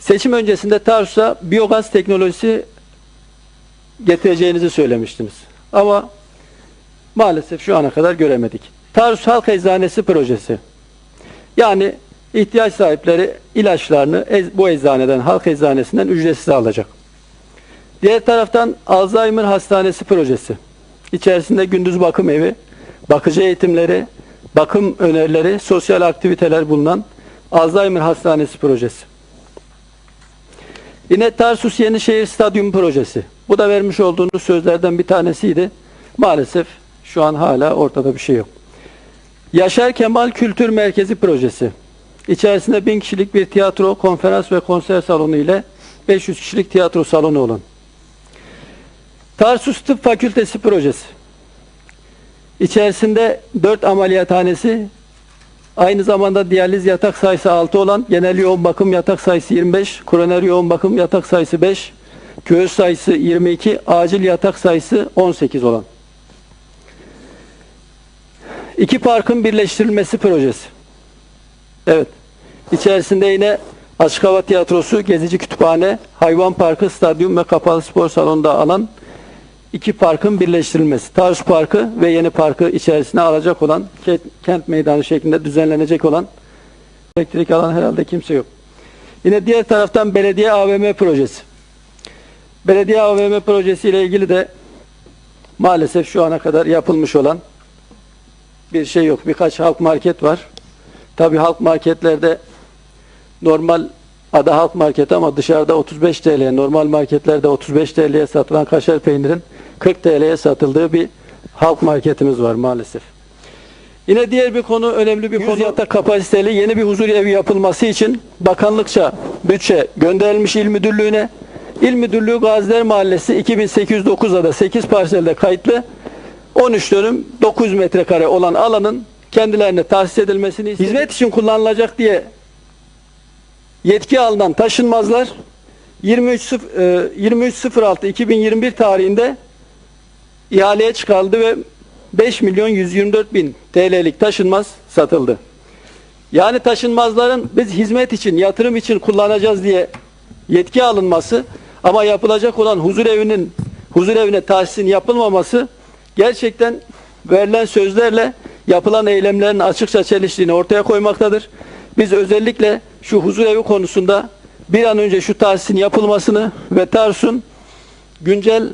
Seçim öncesinde Tarsus'a biyogaz teknolojisi getireceğinizi söylemiştiniz. Ama maalesef şu ana kadar göremedik. Tarsus Halk Eczanesi projesi. Yani ihtiyaç sahipleri ilaçlarını bu eczaneden, halk eczanesinden ücretsiz alacak. Diğer taraftan Alzheimer Hastanesi projesi. İçerisinde gündüz bakım evi, bakıcı eğitimleri, bakım önerileri, sosyal aktiviteler bulunan Alzheimer Hastanesi projesi. Yine Tarsus Yenişehir Stadyum projesi. Bu da vermiş olduğunuz sözlerden bir tanesiydi. Maalesef şu an hala ortada bir şey yok. Yaşar Kemal Kültür Merkezi projesi. İçerisinde 1000 kişilik bir tiyatro, konferans ve konser salonu ile 500 kişilik tiyatro salonu olan. Tarsus Tıp Fakültesi projesi. İçerisinde 4 ameliyathanesi, aynı zamanda diyaliz yatak sayısı 6 olan, genel yoğun bakım yatak sayısı 25, koroner yoğun bakım yatak sayısı 5, göğüs sayısı 22, acil yatak sayısı 18 olan. İki parkın birleştirilmesi projesi. Evet. İçerisinde yine açık hava tiyatrosu, gezici kütüphane, hayvan parkı, stadyum ve kapalı spor salonunda alan iki parkın birleştirilmesi. Tarsus Parkı ve Yeni Parkı içerisine alacak olan ke- kent meydanı şeklinde düzenlenecek olan elektrik alan herhalde kimse yok. Yine diğer taraftan belediye AVM projesi. Belediye AVM projesi ile ilgili de maalesef şu ana kadar yapılmış olan bir şey yok. Birkaç halk market var. Tabi halk marketlerde normal adı halk market ama dışarıda 35 TL, normal marketlerde 35 TL'ye satılan kaşar peynirin 40 TL'ye satıldığı bir halk marketimiz var maalesef. Yine diğer bir konu, önemli bir konu yatak kapasiteli yeni bir huzur evi yapılması için bakanlıkça bütçe gönderilmiş il müdürlüğüne. İl Müdürlüğü Gaziler Mahallesi 2809'da da 8 parselde kayıtlı 13 dönüm 900 metrekare olan alanın kendilerine tahsis edilmesini istedik. Hizmet için kullanılacak diye yetki alınan taşınmazlar 23 e, 23.06 2021 tarihinde ihaleye çıkarıldı ve 5 milyon 124 bin TL'lik taşınmaz satıldı. Yani taşınmazların biz hizmet için, yatırım için kullanacağız diye yetki alınması ama yapılacak olan huzur evinin huzur evine tahsisin yapılmaması gerçekten verilen sözlerle yapılan eylemlerin açıkça çeliştiğini ortaya koymaktadır. Biz özellikle şu huzur evi konusunda bir an önce şu tahsisin yapılmasını ve Tarsus'un güncel